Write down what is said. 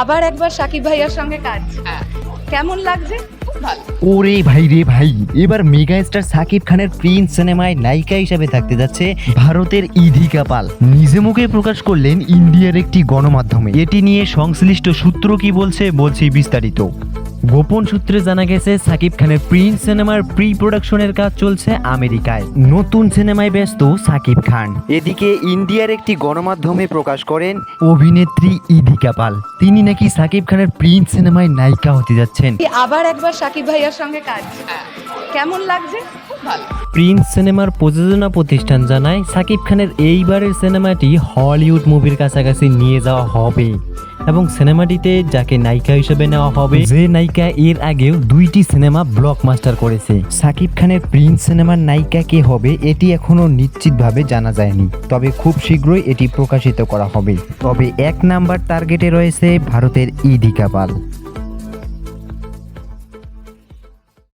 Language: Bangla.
আবার একবার সাকিব ভাইয়ার সঙ্গে কাজ। হ্যাঁ। কেমন লাগছে? ওরে ভাই রে ভাই এবার মেগা স্টার সাকিব খানের প্রিন্স সিনেমায় নায়িকা হিসেবে থাকতে যাচ্ছে ভারতের ইধিকা পাল। নিজে মুখে প্রকাশ করলেন ইন্ডিয়ার একটি গণমাধ্যমে। এটি নিয়ে সংশ্লিষ্ট সূত্র কি বলছে বলছি বিস্তারিত। গোপন সূত্রে জানা গেছে সাকিব খানের প্রিন্স সিনেমার প্রি প্রোডাকশনের কাজ চলছে আমেরিকায়। নতুন সিনেমায় ব্যস্ত সাকিব খান। এদিকে ইন্ডিয়ার একটি গণমাধ্যমে প্রকাশ করেন অভিনেত্রী ইধিকা পাল তিনি নাকি সাকিব খানের প্রিন্স সিনেমায় নায়িকা হতে যাচ্ছেন। আবার একবার সাকিব ভাইয়ার সঙ্গে কাজ? কেমন লাগছে? প্রিন্স সিনেমার প্রযোজনা প্রতিষ্ঠান জানায় সাকিব খানের এইবারের সিনেমাটি হলিউড মুভির কাছাকাছি নিয়ে যাওয়া হবে। এবং সিনেমাটিতে যাকে নায়িকা হিসেবে নেওয়া হবে, যে নায়িকা এর আগেও দুইটি সিনেমা ব্লক মাস্টার করেছে। সাকিব খানের প্রিন্স সিনেমার নায়িকা কে হবে, এটি এখনও নিশ্চিতভাবে জানা যায়নি। তবে খুব শীঘ্রই এটি প্রকাশিত করা হবে। তবে এক নাম্বার টার্গেটে রয়েছে ভারতের ইদিকা পাল।